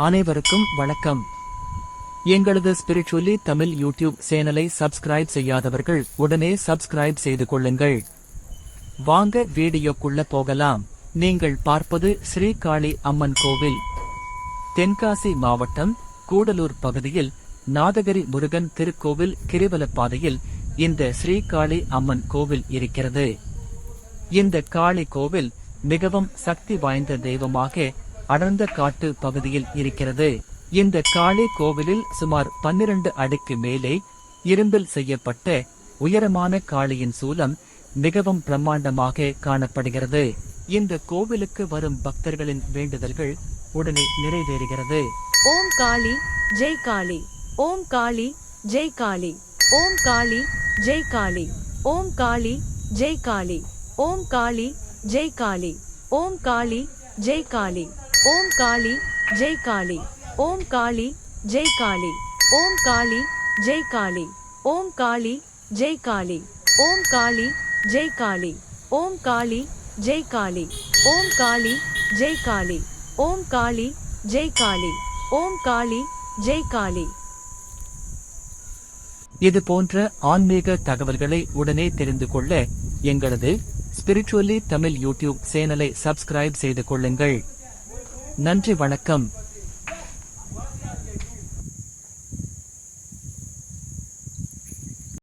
அனைவருக்கும் வணக்கம். எங்களது ஸ்பிரிச்சுவலி தமிழ் யூடியூப் சேனலை சப்ஸ்கிரைப் செய்யாதவர்கள் உடனே சப்ஸ்கிரைப் செய்து கொள்ளுங்கள். வாங்க வீடியோக்குள்ள போகலாம். நீங்கள் பார்ப்பது ஸ்ரீகாளி அம்மன் கோவில். தென்காசி மாவட்டம் கூடலூர் பகுதியில் நாதகரி முருகன் திருக்கோவில் கிரிவலப்பாதையில் இந்த ஸ்ரீகாளி அம்மன் கோவில் இருக்கிறது. இந்த காளி கோவில் மிகவும் சக்தி வாய்ந்த தெய்வமாக அடர்ந்த காட்டு பகுதியில் இருக்கிறது. இந்த காளி கோவிலில் சுமார் பன்னிரண்டு அடிக்கு மேலே இரும்பில் செய்யப்பட்ட உயரமான காளியின் சூலம் மிகவும் பிரம்மாண்டமாக காணப்படுகிறது. இந்த கோவிலுக்கு வரும் பக்தர்களின் வேண்டுதல்கள் உடனே நிறைவேறுகிறது. ஓம் காளி ஜெய் காளி. ஓம் காளி ஜெய் காளி. ஓம் காளி ஜெய் காளி. ஓம் காளி ஜெய் காளி. ஓம் காளி ஜெய் காளி. ஓம் காளி ஜெய் காளி. ஓம் காளி ஜெய் காளி. ஓம் காளி ஜெய் காளி. ஓம் காளி ஜெய் காளி. ஓம் காளி ஜெய் காளி. ஓம் காளி ஜெய் காளி. ஓம் காளி ஜெய் காளி. ஓம் காளி ஜெய் காளி. ஓம் காளி ஜெய் காளி. ஓம் காளி ஜெய் காளி. இது போன்ற ஆன்மீக தகவல்களை உடனே தெரிந்து கொள்ள எங்களது ஸ்பிரிச்சுவலி தமிழ் யூடியூப் சேனலை சப்ஸ்கிரைப் செய்து கொள்ளுங்கள். நன்றி வணக்கம்.